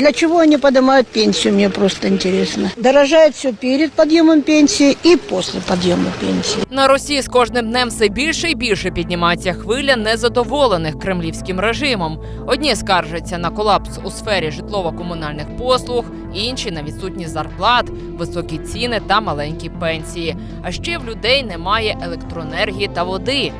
Для чего они поднимают пенсию, мне просто интересно. Дорожает все перед подъемом пенсии и после подъема пенсии. На Росії з кожним днем все більше і більше піднімається хвиля незадоволених кремлівським режимом. Одні скаржаться на колапс у сфері житлово-комунальних послуг, інші на відсутність зарплат, високі ціни та маленькі пенсії. А ще в людей немає електроенергії та води.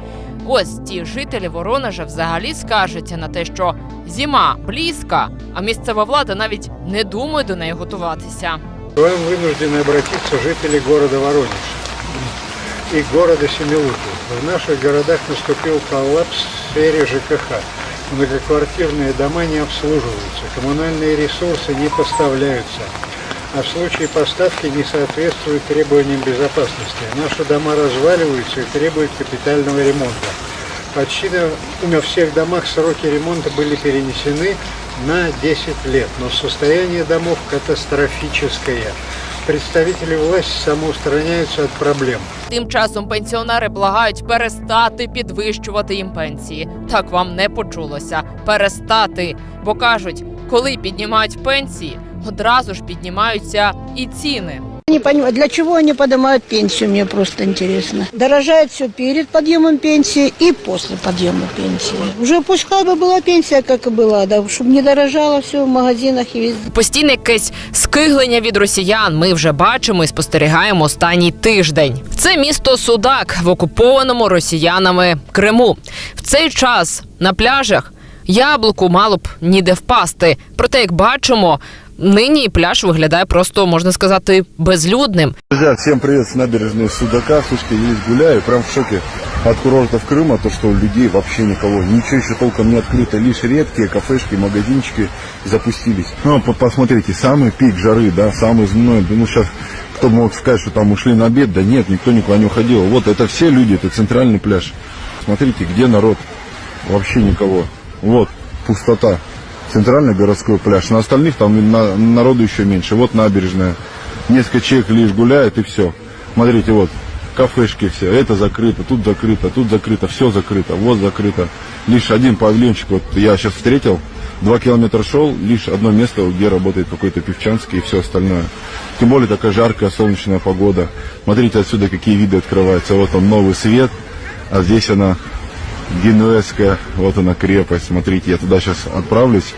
Ось ті жителі Воронежа взагалі скаржаться на те, що зима близька, а місцева влада навіть не думає до неї готуватися. К вам вынуждены обратиться жители города Воронеж и города Семилуки. В наших городах наступил коллапс в сфере ЖКХ. Многоквартирные дома не обслуживаются, коммунальные ресурсы не поставляются, а в случае поставки не соответствуют требованиям безопасности. Наши дома разваливаются и требуют капитального ремонта. Почти на всех домах сроки ремонта были перенесены на 10 лет, но состояние домов катастрофическое. Представители власти самоустраняются от проблем. Тим часом пенсіонери благають перестати підвищувати їм пенсії. Так вам не почулося. Перестати. Бо кажуть, коли піднімають пенсії, одразу ж піднімаються і ціни. Не понимаю, для чего они поднимают пенсию, мне просто интересно. Дорожает все перед подъемом пенсии и после подъема пенсии. Уже пускай бы была пенсия, как и была, да, чтобы не дорожало все в магазинах и везде. Постійне якесь скиглення від росіян ми вже бачимо і спостерігаємо останній тиждень. Це місто Судак в окупованому росіянами Криму. В цей час на пляжах яблуку мало б ніде впасти. Проте, як бачимо, нині пляж виглядає просто можна сказати безлюдним. Друзья, всем привет с набережной Судака. Слушайте, я здесь гуляю, прям в шоке от курортов Крыма, то, что у людей вообще никого, ничего еще толком не открыто, лишь редкие кафешки, магазинчики запустились. Ну, по- посмотрите, самый пик жары, да, самый зной, ну, сейчас кто бы мог сказать, что там ушли на обед, да нет, никто никуда не уходил. Вот это все люди, это центральный пляж. Смотрите, где народ, вообще никого. Вот, пустота. Центральный городской пляж. На остальных там на- народу еще меньше. Вот набережная. Несколько человек лишь гуляет и все. Смотрите, вот кафешки все. Это закрыто, тут закрыто, тут закрыто, все закрыто, вот закрыто. Лишь один павильончик, вот я сейчас встретил, два километра шел, лишь одно место, где работает какой-то певчанский и все остальное. Тем более такая жаркая солнечная погода. Смотрите отсюда, какие виды открываются. Вот он новый свет, а здесь она генуэзская, вот она крепость. Смотрите, я туда сейчас отправлюсь.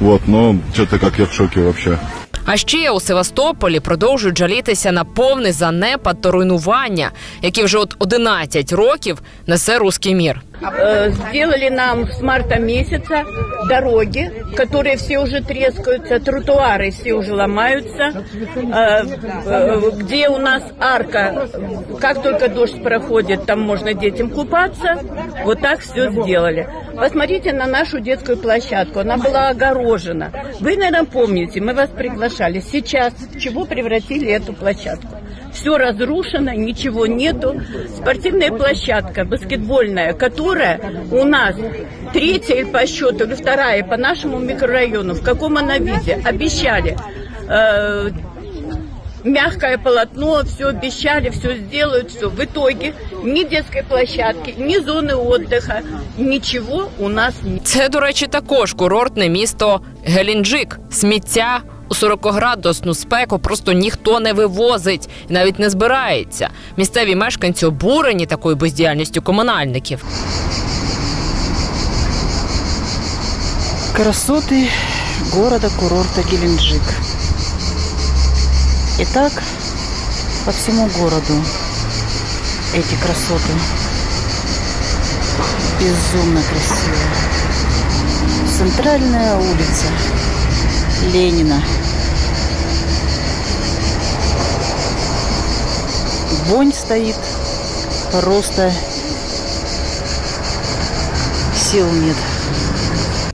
Вот, но что-то как я в шоке вообще. А ще у Севастополі продовжують жалітися на повний занепад та руйнування, які вже от 11 років несе руський мір. Э, сделали нам с марта месяца дороги, которые все уже трескаются, тротуары все уже ломаются, Э, э, где у нас арка, как только дождь проходит, там можно детям купаться, вот так все сделали. Посмотрите на нашу детскую площадку, она была огорожена. Вы, наверное, помните, мы вас приглашали. Сейчас чего превратили эту площадку? Все разрушено, ничего нету. Спортивная площадка баскетбольная, которая у нас третья по счету или вторая по нашему микрорайону, в каком она виде, обещали. э, мягкое полотно, все обещали, все сделают, все. В итоге ни детской площадки, ни зоны отдыха, ничего у нас нет. Це, до речі, також курортне місто Гелінджик. Сміття у 40-градусну спеку просто ніхто не вивозить і навіть не збирається. Місцеві мешканці обурені такою бездіяльністю комунальників. Красоты города-курорта Геленджик. Итак, по всему городу эти красоты. Безумно красиво. Центральная улица Ленина. Вонь стоит, просто сил нет.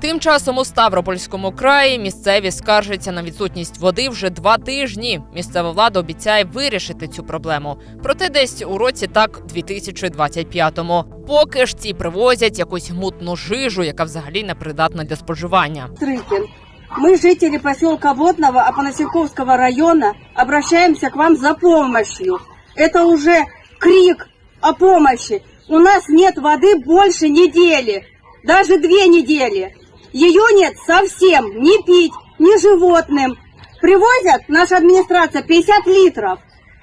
Тим часом у Ставропольському краї місцеві скаржаться на відсутність води вже два тижні. Місцева влада обіцяє вирішити цю проблему. Проте десь у році так 2025-му. Поки ж ці привозять якусь мутну жижу, яка взагалі не придатна для споживання. Стрыкин. Мы, жители поселка Водного Апанасиковского района, обращаемся к вам за помощью. Это уже крик о помощи. У нас нет воды больше недели, даже две недели. Ее нет совсем, ни пить, ни животным. Привозят наша администрация 50 литров.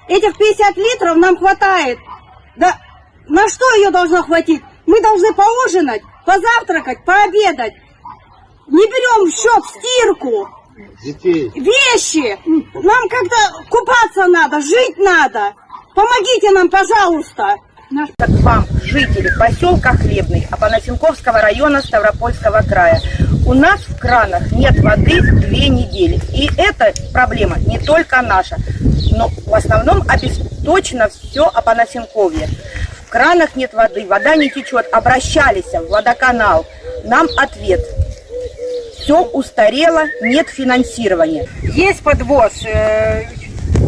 Этих 50 литров нам хватает. Да на что ее должно хватить? Мы должны поужинать, позавтракать, пообедать. Не берем в счет стирку, Детей. вещи. Нам как-то купаться надо, жить надо. Помогите нам, пожалуйста. к вам, жители поселка Хлебный Апанасенковского района Ставропольского края. У нас в кранах нет воды две недели. И эта проблема не только наша, но в основном обесточено все Апанасенковье. В кранах нет воды, вода не течет. Обращались в водоканал. Нам ответ. Все устарело, нет финансирования. Есть подвоз э,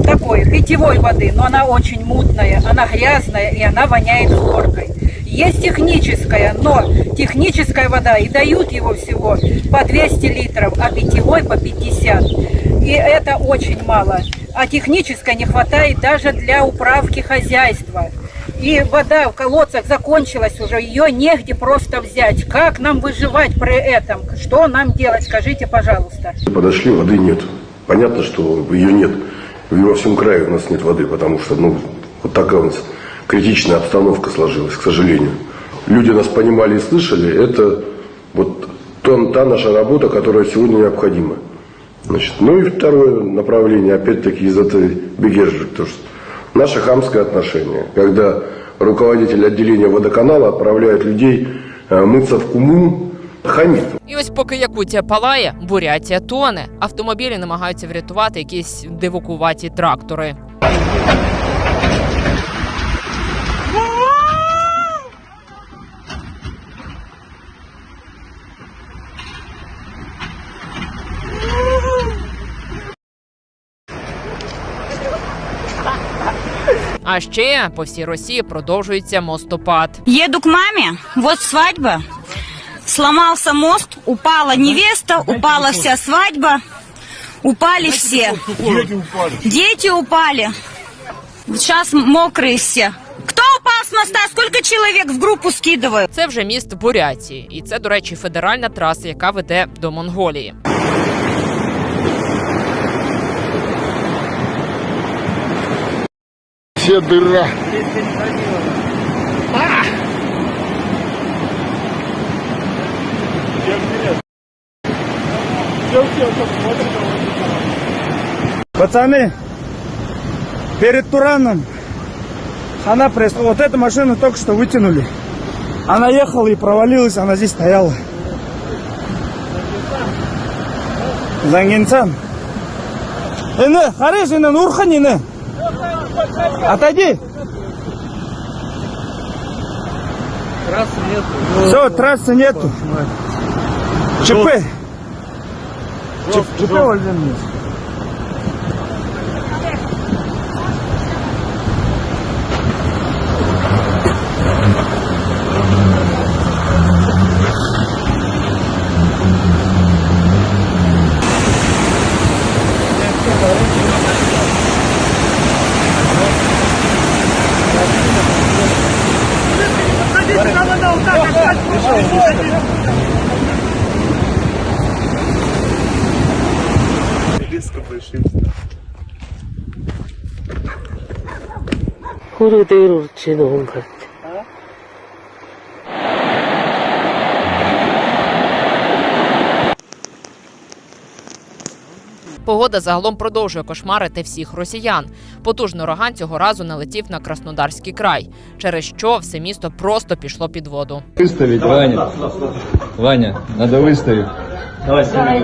такой питьевой воды, но она очень мутная, она грязная и она воняет хлоркой. Есть техническая, но техническая вода и дают его всего по 200 литров, а питьевой по 50. И это очень мало. А технической не хватает даже для управки хозяйства. И вода в колодцах закончилась уже, ее негде просто взять. Как нам выживать при этом? Что нам делать? Скажите, пожалуйста. Подошли, воды нет. Понятно, что ее нет. И во всем крае у нас нет воды, потому что ну, вот такая у нас критичная обстановка сложилась, к сожалению. Люди нас понимали и слышали, это вот то- та наша работа, которая сегодня необходима. Значит, ну и второе направление, опять-таки, из этой бегежи, потому что наше хамское отношение, когда руководитель отделения водоканала отправляет людей э, мыться в куму, хамит. І ось поки Якутія палає, Бурятія тоне. Автомобілі намагаються врятувати якісь дивокуваті трактори. А ще по всій Росії продовжується мостопад. Еду к маме, вот свадьба. Сломался мост, упала невеста, упала вся свадьба, упали все. Дети упали. Сейчас мокрые все. Кто упал с моста? Сколько человек в группу скидывают? Це вже міст Бурятії, і це, до речі, федеральна траса, яка веде до Монголії. Все дыра. Пацаны, перед Тураном она пресс... Вот эту машину только что вытянули. Она ехала и провалилась, она здесь стояла. Зангинцан. Эне, хареш, эне, Нурхан, эне. Отойди. Трассы нету. Все, трассы нету. ЧП. ЧП, Владимир Ильич. Погода загалом продовжує кошмарити всіх росіян. Потужний ураган цього разу налетів на Краснодарський край, через що все місто просто пішло під воду. Выставить, Ваня. Ваня, надо выставить.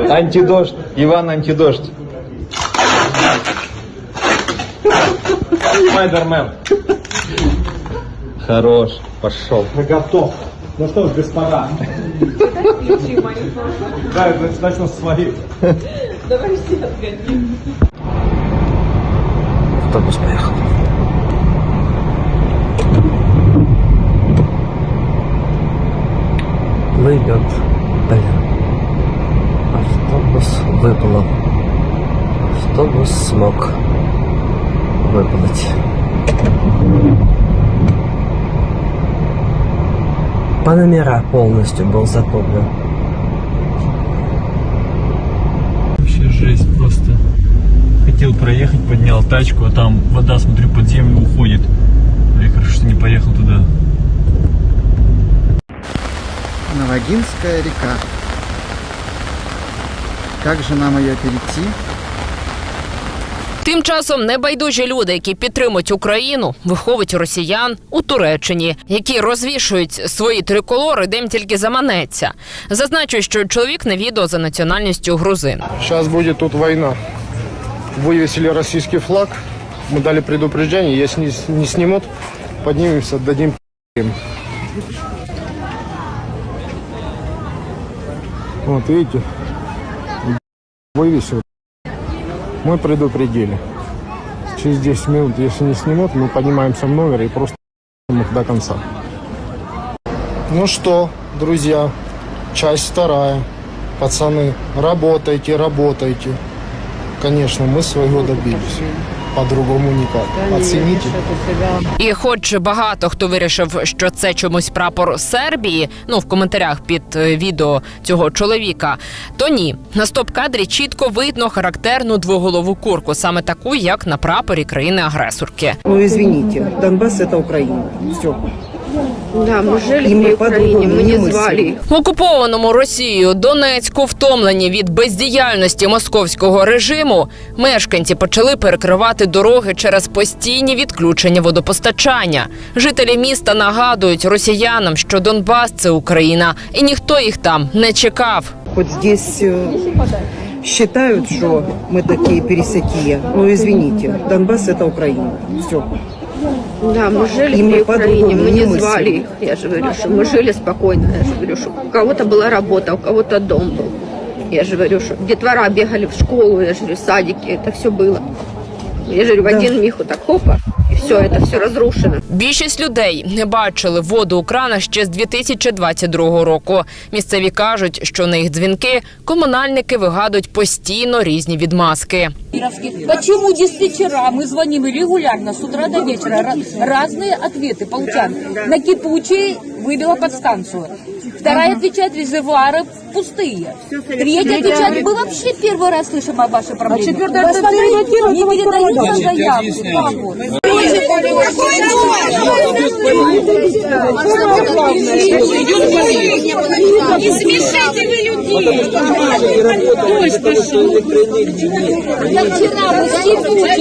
Антидождь. Иван антидождь. Спайдермен. Хорош. Пошел. Готов. Ну что ж, господа. Да, это начнем с своих. Автобус поехал. Выйдет. Блин. Автобус выплыл. Автобус смог выплыть. По номера полностью был затоплен. проехать, поднял тачку, а там вода, смотрю, под землю уходит. Я хорошо, что не поехал туда. Новодинская река. Как же нам ее перейти? Тим часом небайдужі люди, які підтримують Україну, виховують росіян у Туреччині, які розвішують свої триколори, де їм тільки заманеться. Зазначу, що чоловік на відео за національністю грузин. Сейчас будет тут война. Вывесили российский флаг. Мы дали предупреждение. Если не, не снимут, поднимемся, дадим им. Вот видите, вывесил. Мы предупредили. Через 10 минут, если не снимут, мы поднимаемся в номер и просто их до конца. Ну что, друзья, часть вторая. Пацаны, работайте, работайте. Конечно, мы своего добились. По-другому никак. Оцініть. І, хоч багато хто вирішив, що це чомусь прапор Сербії, ну в коментарях під е, відео цього чоловіка, то ні. На стоп-кадрі чітко видно характерну двоголову курку, саме таку, як на прапорі країни-агресорки. Ну, извините, Донбас – це Україна. Все. Да, мы жили И мы при Украине, по-другому мы не не мыслим. звали их. В окупованому Росією Донецьку втомлені від бездіяльності московського режиму, мешканці почали перекривати дороги через постійні відключення водопостачання. Жителі міста нагадують росіянам, що Донбас це Україна, і ніхто їх там не чекав. Вот здесь э, считают, что мы такие пересякие. Ну, извините, Донбасс это Украина. Все. Да, мы жили И мы при Украине, по-другому мы не не мыслим. звали их. Я же говорю, что мы жили спокойно. Я же говорю, что у кого-то была работа, у кого-то дом был. Я же говорю, что детвора бегали в школу, я же говорю, садики, это все было. Я же говорю, в один миг вот так хопа, и все, это все разрушено. Більшість людей не бачили воду у кранах ще з 2022 року. Місцеві кажуть, що на їх дзвінки комунальники вигадують постійно різні відмазки. Почему диспетчера, мы звоним регулярно с утра до вечера, ра- разные ответы получаем. На кипучей выбила подстанцию. Вторая отвечает, резервуары пустые. Третья отвечает, мы вообще первый раз слышим о вашей проблеме. А четвертая не передают нам заявку. Как вот? Не смешите вы людей. Дождь пошел. Я вчера в Кипуче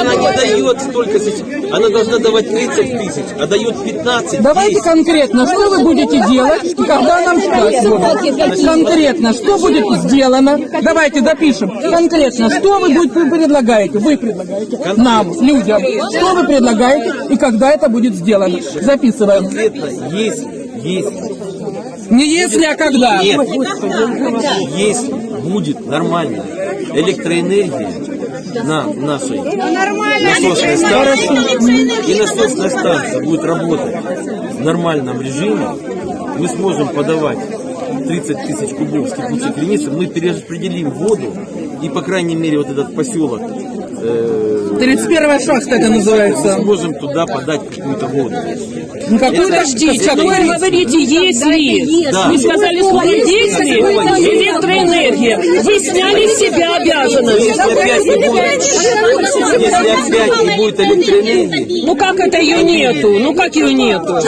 Она не дает столько сейчас. Она должна давать 30 тысяч, а дает 15 Давайте конкретно, что вы будете делать и когда нам ждать? Конкретно, что будет сделано? Давайте допишем. Конкретно, что вы будете вы предлагаете? Вы предлагаете нам, людям. Что вы предлагаете и когда это будет сделано? Записываем. Есть, есть, Не если, а когда. нет, есть, будет нормально. Электроэнергия на нашей насосной станции и насосная станция будет работать в нормальном режиме. Мы сможем подавать 30 тысяч кубов с креницы, мы перераспределим воду и, по крайней мере, вот этот поселок э, 31 шахта это называется. мы сможем туда подать какую-то воду. Ну, какую-то Подождите, какую- вы говорите, если. Да. Вы сказали слово «если» электроэнергия. Вы сняли с себя обязанность. Если опять не будет, если опять не будет электроэнергии, Ну как это ее нету? Ну как ее нету?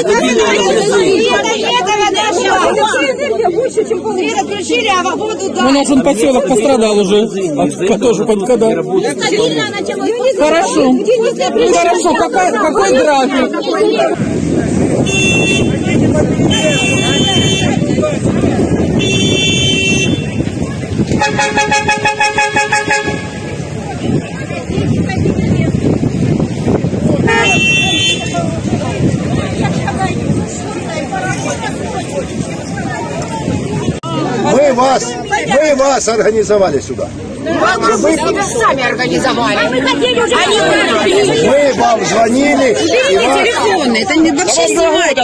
Ну, наш он поселок пострадал уже. А тоже под- когда? Хорошо. Хорошо. Какой, какой график? Мы вас, мы вас организовали сюда. сами организовали. Мы вам звонили. и вас- это не вообще снимать.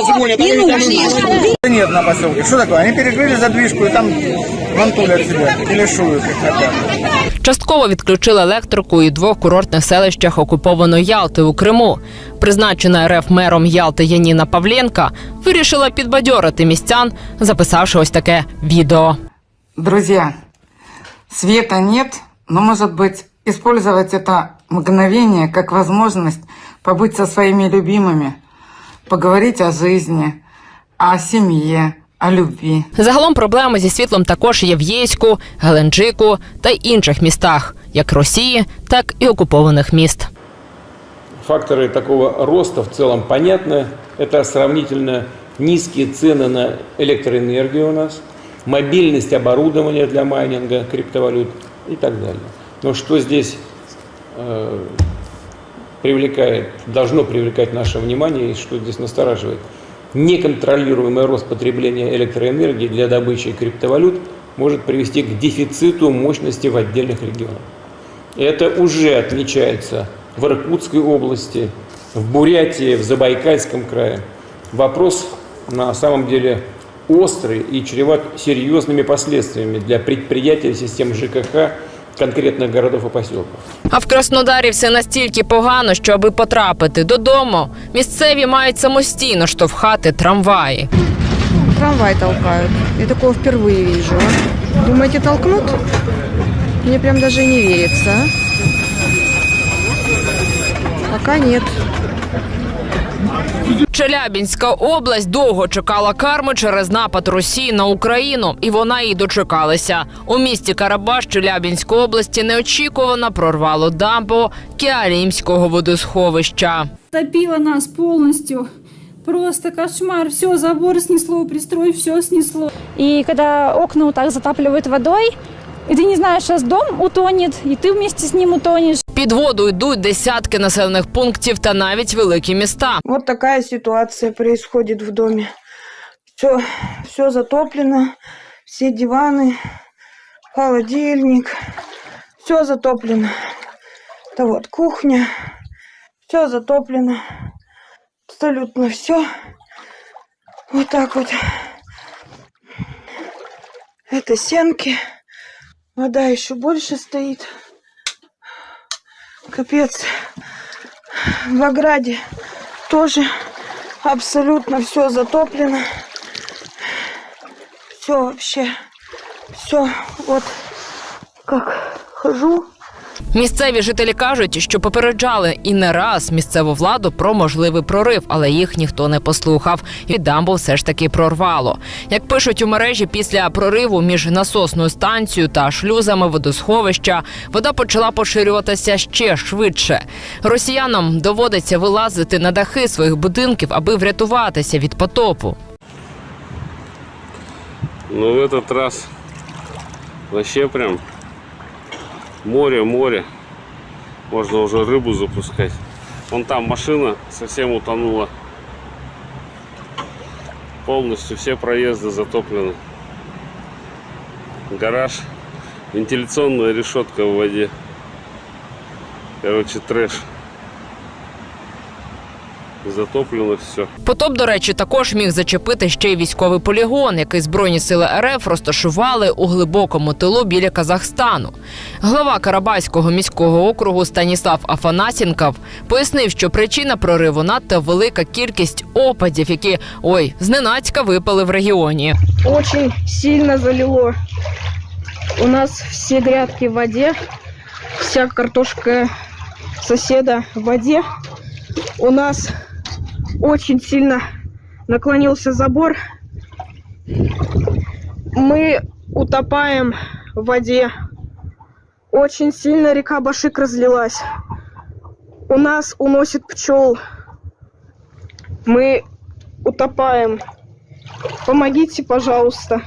Нет на поселке. Что такое? Они перекрыли задвижку и там вантулят себя. Или шуют их хотят. Частково відключили електрику і в двох курортних селищах окупованої Ялти у Криму. Призначена РФ мером Ялти Яніна Павленка вирішила підбадьорити містян, записавши ось таке відео. Друзья, Света нет, но, может быть, использовать это мгновение как возможность побыть со своими любимыми, поговорить о жизни, о семье, о любви. Загалом проблеми зі світлом також є в Єйську, Геленджику та й інших містах, як Росії, так і окупованих міст. Факторы такого роста в целом понятны. Это сравнительно низкие цены на электроэнергию у нас, Мобильность оборудования для майнинга криптовалют и так далее. Но что здесь э, привлекает, должно привлекать наше внимание и что здесь настораживает? Неконтролируемый рост потребления электроэнергии для добычи криптовалют может привести к дефициту мощности в отдельных регионах. Это уже отмечается в Иркутской области, в Бурятии, в Забайкальском крае. Вопрос на самом деле острый и чреват серьезными последствиями для предприятий систем ЖКХ конкретных городов и поселков. А в Краснодарі все настільки погано, що аби потрапити додому, місцеві мають самостійно штовхати трамваї. Трамвай толкают. Я такого впервые вижу. Думаете, толкнут? Мне прям даже не верится. а. Пока нет. Челябінська область довго чекала карми через напад Росії на Україну, і вона їй дочекалася. У місті Карабаш Челябінської області неочікувано прорвало дамбу Кіарімського водосховища. Топило нас полностью. Просто кошмар. Все, забор снесло, пристрой, все снесло. И когда окна вот так затапливают водой, и ты не знаешь, сейчас дом утонет, и ты вместе с ним утонешь. Під воду йдуть десятки населених пунктів та навіть великі міста. Вот такая ситуация происходит в доме. Все, все затоплено, все диваны, холодильник, все затоплено. Это вот кухня, все затоплено, абсолютно все. Вот так вот. Это сенки, Вода еще больше стоит. Капец. В ограде тоже абсолютно все затоплено. Все вообще. Все. Вот как хожу. Місцеві жителі кажуть, що попереджали і не раз місцеву владу про можливий прорив, але їх ніхто не послухав. І дамбу все ж таки прорвало. Як пишуть у мережі, після прориву між насосною станцією та шлюзами водосховища вода почала поширюватися ще швидше. Росіянам доводиться вилазити на дахи своїх будинків, аби врятуватися від потопу. Но в этот раз вообще прям море, море. Можно уже рыбу запускать. Вон там машина совсем утонула. Полностью все проезды затоплены. Гараж, вентиляционная решетка в воде. Короче, трэш. Затоплено все. Потоп, до речі, також міг зачепити ще й військовий полігон, який збройні сили РФ розташували у глибокому тилу біля Казахстану. Глава Карабайського міського округу Станіслав Афанасінков пояснив, що причина прориву надто велика кількість опадів, які ой зненацька випали в регіоні. Очень сильно залило. У нас все грядки в воде, вся картошка соседа в воде. У нас очень сильно наклонился забор. Мы утопаем в воде. Очень сильно река Башик разлилась. У нас уносит пчел. Мы утопаем. Помогите, пожалуйста.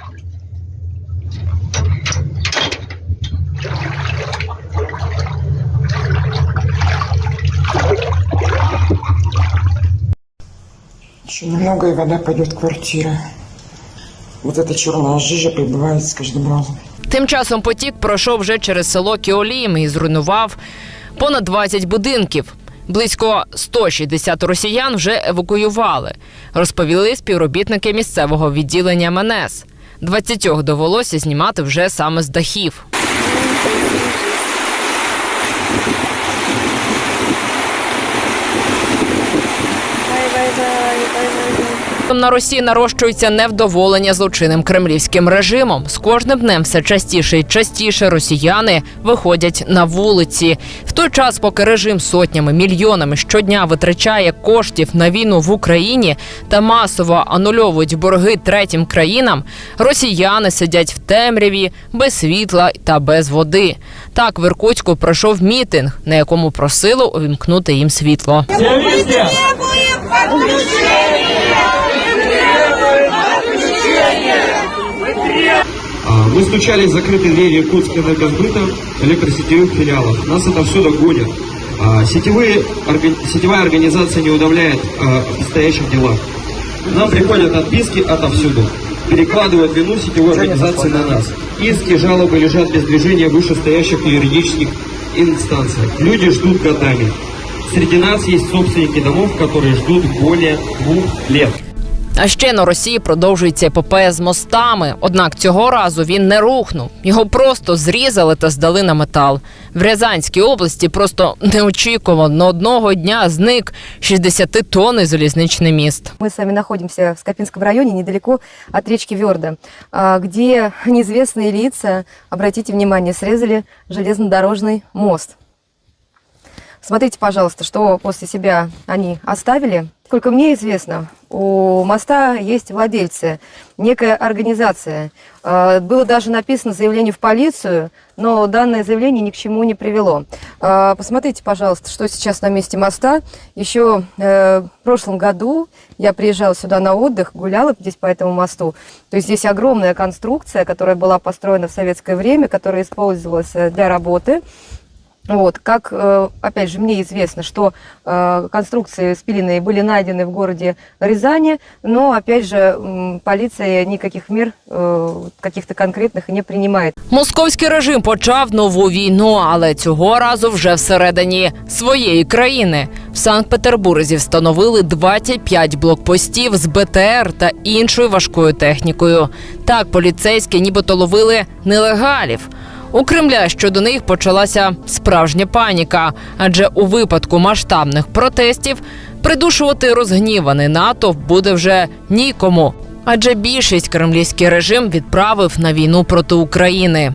немного, и вода пойдет в квартиру. Вот эта черная жижа прибывает с каждым разом. Тим часом потік пройшов вже через село Кіолім і зруйнував понад 20 будинків. Близько 160 росіян вже евакуювали, розповіли співробітники місцевого відділення МНС. 20 довелося знімати вже саме з дахів. на Росії нарощується невдоволення злочинним кремлівським режимом. З кожним днем все частіше і частіше росіяни виходять на вулиці. В той час, поки режим сотнями мільйонами щодня витрачає коштів на війну в Україні та масово анульовують борги третім країнам, росіяни сидять в темряві без світла та без води. Так в Іркутську пройшов мітинг, на якому просили увімкнути їм світло. А, Мы стучали в закрытые двери Иркутской энергосбыта, электросетевых филиалов. Нас это все догонят. А, Сетевые, орга- сетевая организация не удавляет а, в настоящих делах. Нам приходят отписки отовсюду. Перекладывают вину сетевой организации на нас. Иски, жалобы лежат без движения вышестоящих юридических инстанций. Люди ждут годами. Среди нас есть собственники домов, которые ждут более двух лет. А ще на Росії продовжується епопея з мостами. Однак цього разу він не рухнув. Його просто зрізали та здали на метал. В Рязанській області просто неочікувано одного дня зник 60-тонний залізничний міст. Мы с вами находимся в Скопинском районе, недалеко от речки Верда, а, где неизвестные лица, обратите внимание, срезали железнодорожный мост. Смотрите, пожалуйста, что после себя они оставили. Сколько мне известно, у моста есть владельцы, некая организация. А, Было даже написано заявление в полицию, но данное заявление ни к чему не привело. А, Посмотрите, пожалуйста, что сейчас на месте моста. Еще э, в прошлом году я приезжала сюда на отдых, гуляла здесь по этому мосту. То есть здесь огромная конструкция, которая была построена в советское время, которая использовалась э, для работы. Вот, как, э, опять же, мне известно, что э, конструкции спиленные были найдены в городе Рязани, но, опять же, м, полиция никаких мер э, каких-то конкретных не принимает. Московський режим почав нову війну, але цього разу вже всередині своєї країни. В Санкт-Петербурзі встановили 25 блокпостів з БТР та іншою важкою технікою. Так поліцейські нібито ловили нелегалів. У Кремля щодо них почалася справжня паніка, адже у випадку масштабних протестів придушувати розгніваний натовп буде вже нікому. Адже більшість кремлівський режим відправив на війну проти України.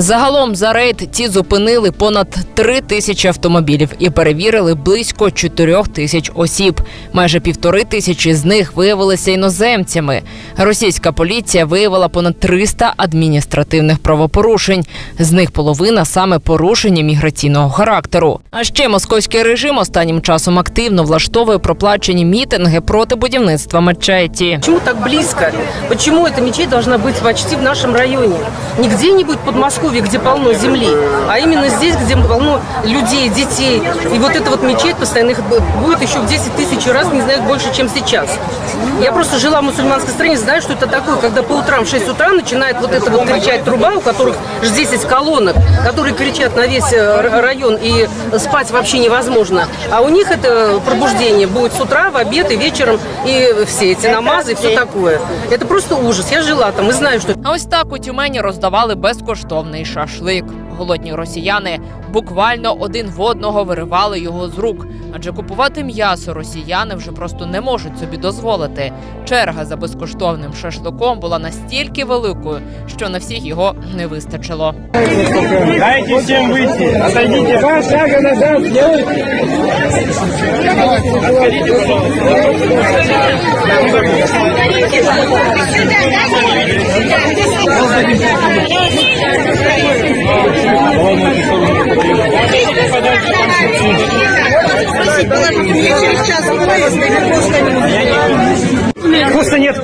Загалом за рейд ті зупинили понад три тисячі автомобілів і перевірили близько чотирьох тисяч осіб. Майже півтори тисячі з них виявилися іноземцями. Російська поліція виявила понад 300 адміністративних правопорушень. З них половина саме порушення міграційного характеру. А ще московський режим останнім часом активно влаштовує проплачені мітинги проти будівництва мечеті. Почему так близко? Почему эта мечеть быть почти в нашем районе? Не где-нибудь в Подмосковье, где полно земли, а именно здесь, где полно людей, детей. И вот эта вот мечеть постоянно их будет еще в 10 тысяч раз, не знаю, больше, чем сейчас. Я просто жила в мусульманской стране, знаю, что это такое, когда по утрам в 6 утра начинает вот это вот кричать труба, у которых 10 колонок, которые кричат на весь э, р- район, и спать вообще невозможно. А у них это пробуждение будет с утра, в обед и вечером, и все эти намазы, и все такое. Это просто ужас. Я жила там и знаю, что А ось так у Тюмені роздавали безкоштовний шашлик. Голодні росіяни буквально один в одного виривали його з рук, адже купувати м'ясо росіяни вже просто не можуть собі дозволити. Черга за безкоштовним шашликом була настільки великою, що на всіх його не вистачило. Дайте всем выйти. Отойдите. Два шага назад сделайте. Просто нет.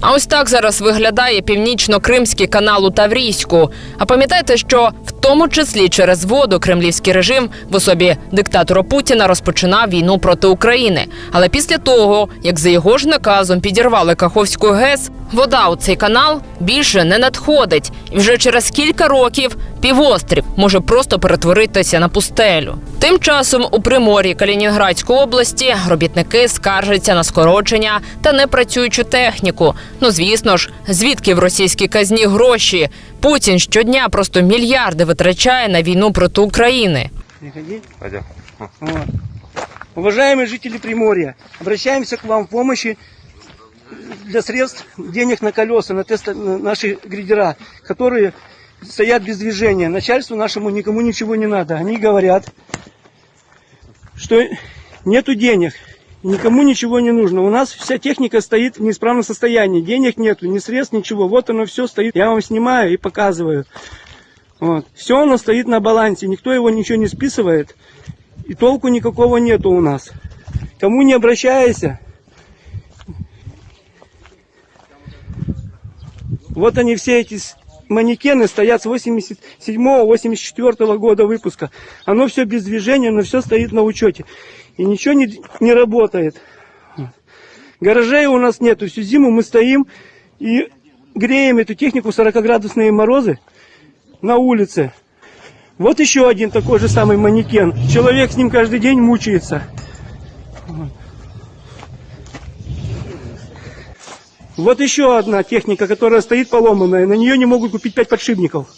А ось так зараз виглядає північно-кримський канал у Таврійську. А пам'ятайте, що в тому числі через воду кремлівський режим в особі диктатора Путіна розпочинав війну проти України. Але після того, як за його ж наказом підірвали Каховську ГЕС, вода у цей канал більше не надходить, і вже через кілька років півострів може просто перетворитися на пустелю. Тим часом у Примор'ї Калінінградської області робітники скаржаться на скорочення та непрацюючу техніку. Ну звісно ж, звідки в російській казні гроші? Путін щодня просто мільярди витрачає на війну проти України. Вот. Уважаемые жители Приморья, обращаемся к вам в помощи для средств денег на колеса, на тест на наши грейдера, которые стоят без движения. Начальству нашему никому ничего не надо. Они говорят, что нету денег, никому ничего не нужно. У нас вся техника стоит в неисправном состоянии. Денег нету, ни средств, ничего. Вот оно все стоит. Я вам снимаю и показываю. Вот. Все оно стоит на балансе. Никто его ничего не списывает. И толку никакого нету у нас. Кому не обращайся. Вот они все эти манекены стоят с 87-84 года выпуска. Оно все без движения, но все стоит на учете. И ничего не, не работает. Гаражей у нас нету. Всю зиму мы стоим и греем эту технику 40-градусные морозы на улице. Вот еще один такой же самый манекен. Человек с ним каждый день мучается. Вот. Еще одна техника, которая стоит поломанная. На нее не могут купить пять подшипников.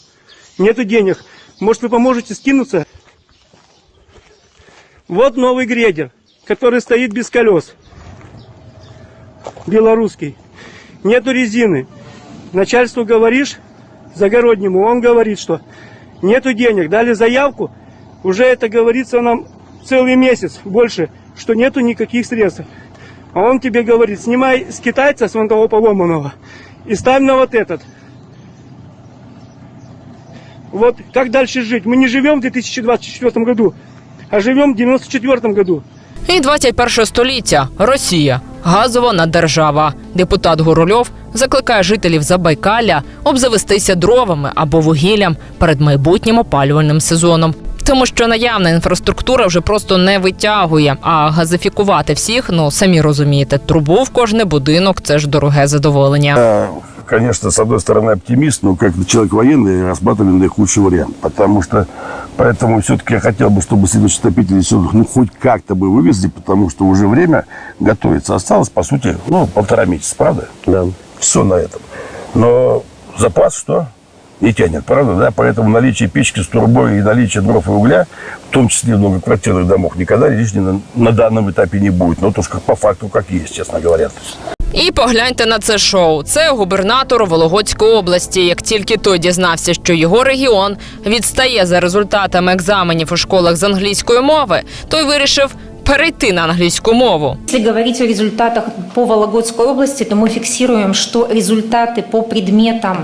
Нету денег. Может вы поможете скинуться? Вот новый грейдер, который стоит без колес. Белорусский. Нету резины. Начальству говоришь, загороднему, он говорит, что нету денег. Дали заявку, уже это говорится нам целый месяц больше, что нету никаких средств. А он тебе говорит, снимай с китайца, с вон того поломанного, и ставь на вот этот. Вот как дальше жить? Мы не живем в 2024 году, а живем в 94 году. І 21 століття Росія газова наддержава. Депутат Гурульов закликає жителів Забайкалля обзавестися дровами або вугіллям перед майбутнім опалювальним сезоном. Тому що наявна інфраструктура вже просто не витягує. А газифікувати всіх, ну самі розумієте, трубу в кожний будинок це ж дороге задоволення. Я, конечно, с одной стороны оптимист, но как человек военный рассматриваю наихудший вариант. Потому что, поэтому все-таки я хотел бы, чтобы следующий отопитель все, ну, хоть как-то бы вывезли, потому что уже время готовится. Осталось, по сути, ну, полтора месяца, правда? Да. Все на этом. Но запас что? Не тянет, правда, да? Поэтому наличие печки с трубой и наличие дров и угля, в том числе в многоквартирных домах, никогда лишним на, на данном этапе не будет. Но то, что по факту как есть, честно говоря. І погляньте на це шоу. Це губернатор Вологодської області. Як тільки той дізнався, що його регіон відстає за результатами екзаменів у школах з англійської мови, той вирішив перейти на англійську мову. Если говорить о результатах по Вологодской области, то мы фиксируем, что результаты по предметам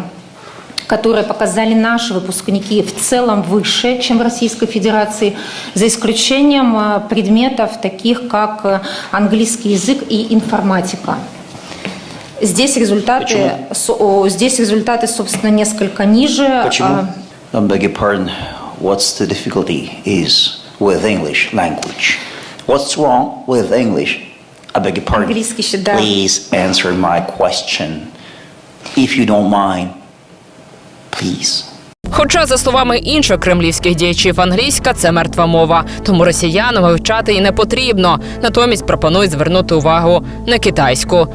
которые показали наши выпускники, в целом выше, чем в Российской Федерации, за исключением э, предметов таких, как э, английский язык и информатика. Здесь результаты, со- о, здесь результаты, собственно, несколько ниже. Почему? А, I beg your pardon. What's the difficulty is with English language? What's wrong with English? I beg your pardon. Да. Please answer my question. If you don't mind, please. Хоча, за словами інших кремлівських діячів, англійська це мертва мова, тому росіянам вивчати і не потрібно. Натомість пропонують звернути увагу на китайську.